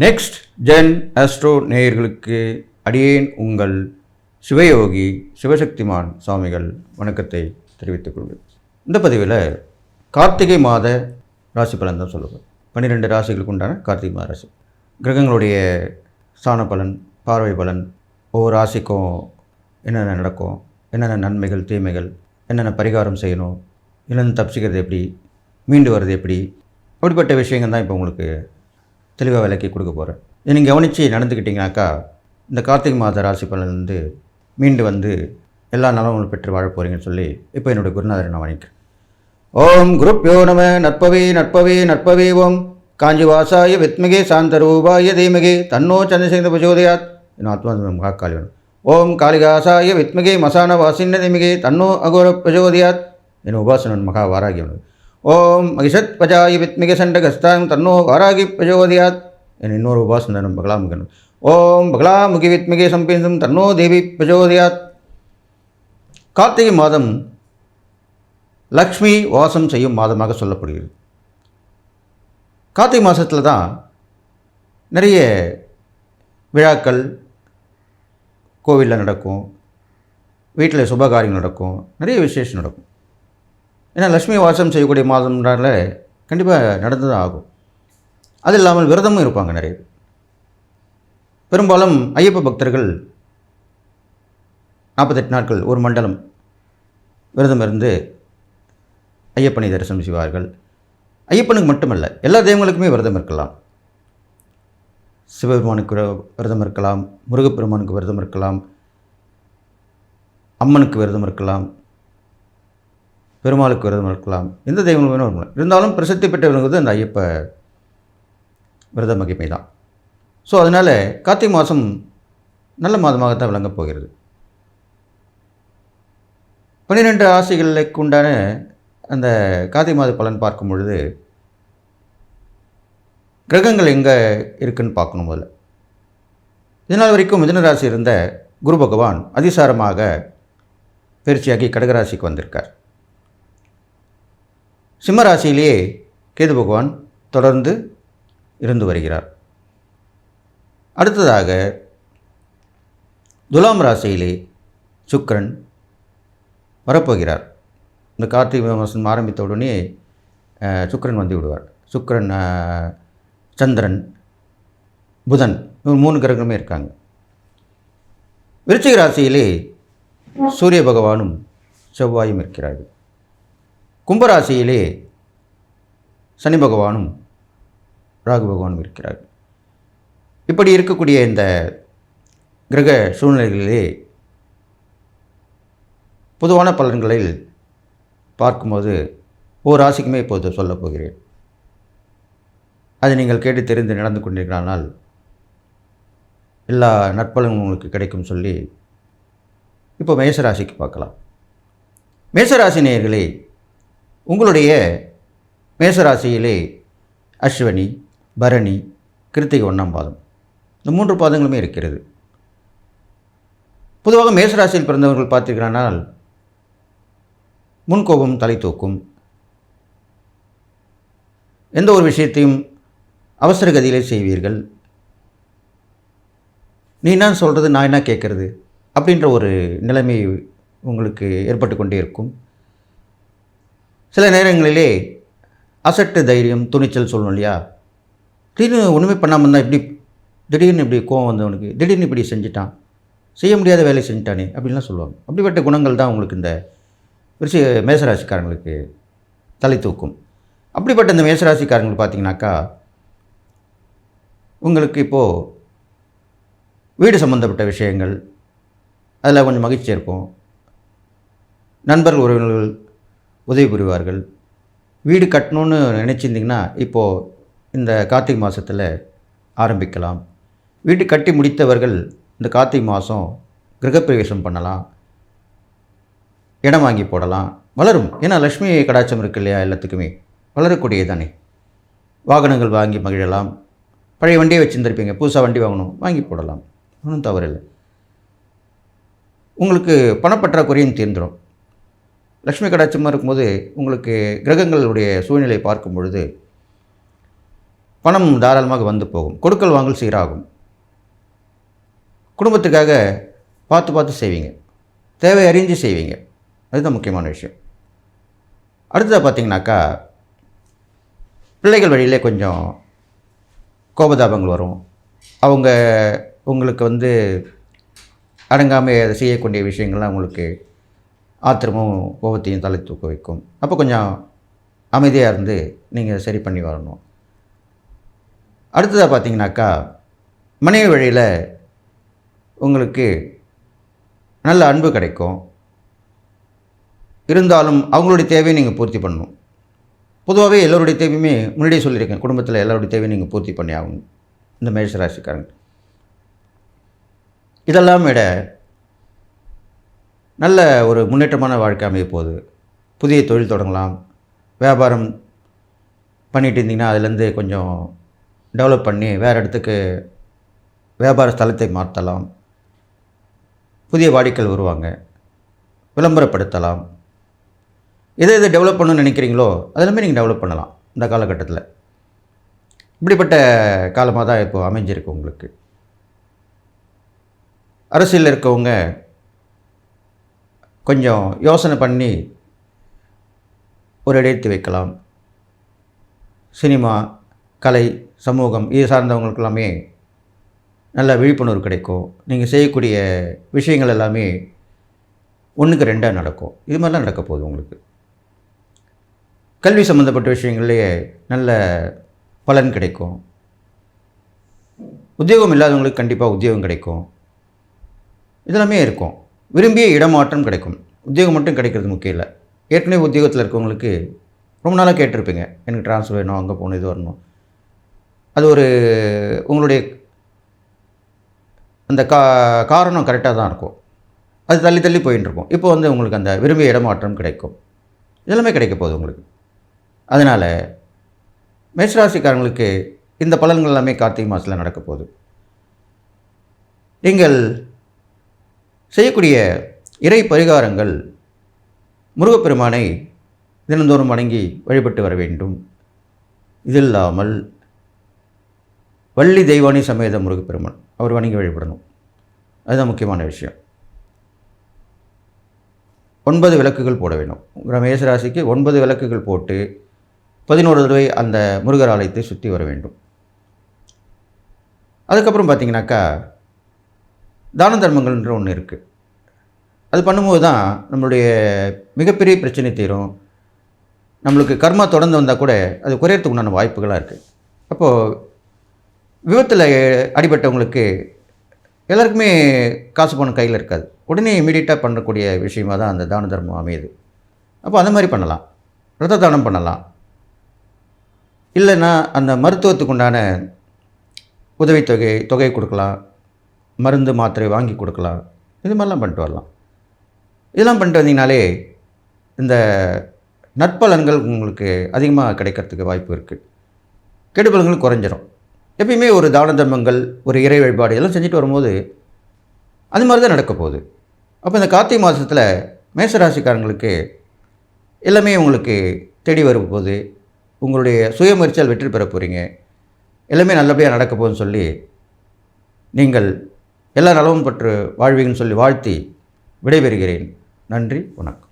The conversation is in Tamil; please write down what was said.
நெக்ஸ்ட் ஜென் ஆஸ்ட்ரோ நேயர்களுக்கு அடியேன் உங்கள் சிவயோகி சிவசக்திமான் சுவாமிகள் வணக்கத்தை தெரிவித்துக் கொள்வேன் இந்த பதிவில் கார்த்திகை மாத ராசி பலன் தான் சொல்லுவேன் பன்னிரெண்டு ராசிகளுக்கு உண்டான கார்த்திகை மாத ராசி. கிரகங்களுடைய ஸ்தான பலன் பார்வை பலன் ஒவ்வொரு ராசிக்கும் என்னென்ன நடக்கும் என்னென்ன நன்மைகள் தீமைகள் என்னென்ன பரிகாரம் செய்யணும் என்னென்ன தப்பிச்சிக்கிறது எப்படி மீண்டு வர்றது எப்படி அப்படிப்பட்ட விஷயங்கள் தான் இப்போ உங்களுக்கு தெளிவாக விளக்கி கொடுக்க போகிறேன் நீங்கள் கவனித்து நடந்துக்கிட்டிங்கனாக்கா இந்த கார்த்திகை மாத ராசி பலன்லேருந்து மீண்டு வந்து எல்லா நலங்களும் பெற்று வாழப் போகிறீங்கன்னு சொல்லி இப்போ என்னுடைய குருநாதரை நான் வணிக்கிறேன் ஓம் குருப்யோ நம நற்பவே நற்பவே நற்பவே ஓம். காஞ்சிவாசாய வித்மகே சாந்தரூபாய தீமகே. தன்னோ சந்திரசேகர பிரச்சோதயாத் என் ஆத்மா மகாகாளி வேணும் ஓம் காளிகாசாய வித்மகே மசான வாசின்ன தீமகே. தன்னோ அகோர பிரச்சோதயாத் என் உபாசனன் மகா வாராகியவன். ஓம் மகிஷத் பஜாய வித்மிக சண்டகஸ்தாம் தன்னோ வாராகி பிரச்சோதயாத் என் இன்னொரு உபாசனன் பகலாமுகன் ஓம் பகலாமுகி வித்மிகே சம்பேந்தும் தன்னோ தேவி பிரச்சோதயாத் கார்த்திகை மாதம் லக்ஷ்மி வாசம் செய்யும் மாதமாக சொல்லப்படுகிறது. கார்த்திகை மாதத்தில் தான் நிறைய விழாக்கள் கோவிலில் நடக்கும் வீட்டில் சுபகாரியம் நடக்கும் நிறைய விசேஷம் நடக்கும். ஏன்னா லக்ஷ்மி வாசம் செய்யக்கூடிய மாதம்னால கண்டிப்பாக நடந்து தான் ஆகும் அது இல்லாமல் விரதமும் இருப்பாங்க நிறைய பெரும்பாலும் ஐயப்ப பக்தர்கள் நாற்பத்தெட்டு நாட்கள் ஒரு மண்டலம் விரதம் இருந்து ஐயப்பனை தரிசனம் செய்வார்கள். ஐயப்பனுக்கு மட்டுமல்ல எல்லா தெய்வங்களுக்குமே விரதம் இருக்கலாம். சிவபெருமானுக்கு விரதம் இருக்கலாம் முருகப்பெருமானுக்கு விரதம் இருக்கலாம் அம்மனுக்கு விரதம் இருக்கலாம் பெருமாளுக்கு விரதம் இருக்கலாம். எந்த தெய்வங்களும் வேணும் இருக்கலாம் இருந்தாலும் பிரசித்தி பெற்றவங்கிறது அந்த ஐயப்ப விரத மகிமை தான். ஸோ அதனால் கார்த்திகை மாதம் நல்ல மாதமாகத்தான் விளங்கப் போகிறது. பன்னிரெண்டு ராசிகளுக்கு உண்டான அந்த கார்த்திகை மாத பலன் பார்க்கும் பொழுது கிரகங்கள் எங்கே இருக்குன்னு பார்க்கணும் முதல்ல. இதனால் வரைக்கும் மிதனராசி இருந்த குரு பகவான் அதிசாரமாக பயிற்சியாகி கடகராசிக்கு வந்திருக்கார். சிம்மராசியிலேயே கேது பகவான் தொடர்ந்து இருந்து வருகிறார். அடுத்ததாக துலாம் ராசியிலே சுக்கிரன் வரப்போகிறார். இந்த கார்த்திகை மாதம் ஆரம்பித்த உடனே சுக்கரன் சுக்கிரன் வந்து விடுவார். சுக்கிரன் சந்திரன் புதன் இவங்க மூணு கிரகங்களுமே இருக்காங்க. விருச்சிக ராசியிலே சூரிய பகவானும் செவ்வாயும் இருக்கிறார்கள். கும்பராசியிலே சனி பகவானும் ராகு பகவானும் இருக்கிறார் இப்படி இருக்கக்கூடிய இந்த கிரக சூழ்நிலைகளிலே பொதுவான பலன்களில் பார்க்கும்போது ஓர் ராசிக்குமே இப்போது சொல்லப் போகிறேன். அதை நீங்கள் கேட்டு தெரிந்து நடந்து கொண்டிருக்கிறானால் எல்லா நற்பலனும் உங்களுக்கு கிடைக்கும் சொல்லி இப்போ மேசராசிக்கு பார்க்கலாம். மேசராசி நேயர்களே உங்களுடைய மேசராசியிலே அஸ்வினி பரணி கிருத்திகை ஒன்றாம் பாதம். இந்த மூன்று பாதங்களுமே இருக்கிறது. பொதுவாக மேசராசியில் பிறந்தவர்கள் பார்த்தீர்களானால் முன்கோபம் தலை தூக்கும் எந்த ஒரு விஷயத்தையும் அவசர கதியிலே செய்வீர்கள். நீ என்ன சொல்கிறது நான் என்ன கேட்குறது அப்படின்ற ஒரு நிலைமை உங்களுக்கு ஏற்பட்டு கொண்டே இருக்கும். சில நேரங்களிலே அசட்டு தைரியம் துணிச்சல் சொல்லணும் இல்லையா? திடீர்னு ஒன்றுமே பண்ணாமல் இருந்தால் இப்படி திடீர்னு இப்படி கோவம் வந்தவனுக்கு திடீர்னு இப்படி செஞ்சுட்டான் செய்ய முடியாத வேலையை செஞ்சுட்டானே அப்படின்லாம் சொல்லுவாங்க. அப்படிப்பட்ட குணங்கள் தான் உங்களுக்கு இந்த விருஷ மேசராசிக்காரங்களுக்கு தலை தூக்கும். அப்படிப்பட்ட இந்த மேசராசிக்காரங்களுக்கு பார்த்தீங்கன்னாக்கா உங்களுக்கு இப்போது வீடு சம்மந்தப்பட்ட விஷயங்கள் அதில் கொஞ்சம் மகிழ்ச்சி இருக்கும். நண்பர்கள் உறவினர்கள் உதவி புரிவார்கள். வீடு கட்டணும்னு நினச்சிருந்தீங்கன்னா இப்போது இந்த கார்த்திகை மாதத்தில் ஆரம்பிக்கலாம். வீடு கட்டி முடித்தவர்கள் இந்த கார்த்திகை மாதம் கிரகப்பிரவேசம் பண்ணலாம். இடம் வாங்கி போடலாம். வளரும். ஏன்னா லக்ஷ்மி கடாச்சம் இருக்கு இல்லையா எல்லாத்துக்குமே? வளரக்கூடியது தானே வாகனங்கள் வாங்கி மகிழலாம். பழைய வண்டியை வச்சுருந்துருப்பீங்க. புதுசாக வண்டி வாங்கணும். வாங்கி போடலாம். ஒன்றும் தவறில்லை. உங்களுக்கு பணப்பற்றாக்குறையும் தீர்ந்துடும் லக்ஷ்மி கடாட்சமாக இருக்கும்போது உங்களுக்கு கிரகங்களுடைய சூழ்நிலையை பார்க்கும் பொழுது பணம் தாராளமாக வந்து போகும். கொடுக்கல் வாங்கல் சீராகும். குடும்பத்துக்காக பார்த்து பார்த்து செய்வீங்க. தேவை அறிஞ்சு செய்வீங்க. அதுதான் முக்கியமான விஷயம். அடுத்ததாக பார்த்தீங்கன்னாக்கா பிள்ளைகள் வழியிலே கொஞ்சம் கோபதாபங்கள் வரும். அவங்க உங்களுக்கு வந்து அடங்காமல் அதை செய்யக்கூடிய விஷயங்கள்லாம் உங்களுக்கு ஆத்திரமும் கோபத்தையும் தலை தூக்க வைக்கும். அப்போ கொஞ்சம் அமைதியாக இருந்து நீங்கள் சரி பண்ணி வரணும். அடுத்ததாக பார்த்தீங்கன்னாக்கா மனைவி வழியில் உங்களுக்கு நல்ல அன்பு கிடைக்கும். இருந்தாலும் அவங்களுடைய தேவையை நீங்கள் பூர்த்தி பண்ணணும். பொதுவாகவே எல்லோருடைய தேவையுமே முன்னாடியே சொல்லியிருக்கேன். குடும்பத்தில் எல்லோருடைய தேவையும் நீங்கள் பூர்த்தி பண்ணி ஆகணும். இந்த மேஷ ராசிக்காரங்க இதெல்லாம் விட நல்ல ஒரு முன்னேற்றமான வாழ்க்கை அமைய போகுது. புதிய தொழில் தொடங்கலாம். வியாபாரம் பண்ணிகிட்டு இருந்தீங்கன்னா அதுலேருந்து கொஞ்சம் டெவலப் பண்ணி வேறு இடத்துக்கு வியாபார ஸ்தலத்தை மாற்றலாம். புதிய வாடிக்கைகள் வருவாங்க. விளம்பரப்படுத்தலாம். எதை எதை டெவலப் பண்ணணும்னு நினைக்கிறீங்களோ அதெல்லாமே நீங்கள் டெவலப் பண்ணலாம் இந்த காலகட்டத்தில். இப்படிப்பட்ட காலமாக தான் இப்போது அமைஞ்சிருக்கு உங்களுக்கு. அரசியலில் இருக்கவங்க கொஞ்சம் யோசனை பண்ணி ஒரு இடைத்து வைக்கலாம். சினிமா கலை சமூகம் இது சார்ந்தவங்களுக்கு எல்லாமே நல்ல விழிப்புணர்வு கிடைக்கும். நீங்கள் செய்யக்கூடிய விஷயங்கள் எல்லாமே ஒன்றுக்கு ரெண்டாக நடக்கும். இது மாதிரிலாம் நடக்க போகுது உங்களுக்கு. கல்வி சம்மந்தப்பட்ட விஷயங்கள்லேயே நல்ல பலன் கிடைக்கும். உத்தியோகம் இல்லாதவங்களுக்கு கண்டிப்பாக உத்தியோகம் கிடைக்கும். இதெல்லாமே இருக்கும். விரும்பிய இடமாற்றம் கிடைக்கும். உத்தியோகம் மட்டும் கிடைக்கிறது முக்கியம் இல்லை. ஏற்கனவே உத்தியோகத்தில் இருக்கவங்களுக்கு ரொம்ப நாளாக கேட்டிருப்பீங்க. எனக்கு ட்ரான்ஸ்ஃபர் வேணும் அங்கே போகணும் இது வரணும். அது ஒரு உங்களுடைய அந்த கா காரணம் கரெக்டாக தான் இருக்கும். அது தள்ளி தள்ளி போயின்னு இருக்கும். இப்போ வந்து உங்களுக்கு அந்த விரும்பிய இடமாற்றம் கிடைக்கும். இதெல்லாமே கிடைக்க போகுது உங்களுக்கு. அதனால் மேஷராசிக்காரங்களுக்கு இந்த பலன்கள் எல்லாமே கார்த்திகை மாதத்தில் நடக்க போகுது. நீங்கள் செய்யக்கூடிய இறை பரிகாரங்கள் முருகப்பெருமானை தினந்தோறும் வணங்கி வழிபட்டு வர வேண்டும். இது இல்லாமல் வள்ளி தெய்வானி சமேத முருகப்பெருமான் அவர் வணங்கி வழிபடணும். அதுதான் முக்கியமான விஷயம். ஒன்பது விளக்குகள் போட வேண்டும் உங்கள் மேசராசிக்கு ஒன்பது விளக்குகள் போட்டு பதினோரு தடவை அந்த முருகர் ஆலயத்தை சுற்றி வர வேண்டும். அதுக்கப்புறம் பார்த்தீங்கன்னாக்கா தான தர்மங்கள்ன்ற ஒன்று இருக்குது அது பண்ணும்போது தான் நம்மளுடைய மிகப்பெரிய பிரச்சனை தீரும். நம்மளுக்கு கர்மா தொடர்ந்து வந்தால் கூட அது குறையறதுக்கு உண்டான வாய்ப்புகளாக இருக்குது அப்போது விபத்தில் அடிபட்டவங்களுக்கு எல்லாருக்குமே காசு பணம் கையில் இருக்காது. உடனே இமீடியட்டாக பண்ணக்கூடிய விஷயமாக தான் அந்த தான தர்மம் அமையுது. அப்போ அந்த மாதிரி பண்ணலாம். ரத்த தானம் பண்ணலாம். இல்லைன்னா அந்த மருத்துவத்துக்கு உண்டான உதவித்தொகை தொகை கொடுக்கலாம். மருந்து மாத்திரை வாங்கி கொடுக்கலாம். இது மாதிரிலாம் பண்ணிட்டு வரலாம். இதெல்லாம் பண்ணிட்டு வந்தீங்கனாலே இந்த நற்பலன்கள் உங்களுக்கு அதிகமாக கிடைக்கிறதுக்கு வாய்ப்பு இருக்குது கெடுபலன்கள் குறைஞ்சிரும். எப்பயுமே ஒரு தான தர்மங்கள் ஒரு இறை வழிபாடு எல்லாம் செஞ்சுட்டு வரும்போது அது மாதிரி தான் நடக்க போகுது. அப்போ இந்த கார்த்திகை மாதத்தில் மேசராசிக்காரங்களுக்கு எல்லாமே உங்களுக்கு தேடி வரும்போது உங்களுடைய சுயமுயற்சியால் வெற்றி பெற போகிறீங்க எல்லாமே நல்லபடியாக நடக்க போகுதுன்னு சொல்லி நீங்கள் எல்லா நலவும் பற்று வாழ்வீங்கன்னு சொல்லி வாழ்த்தி விடைபெறுகிறேன். நன்றி வணக்கம்.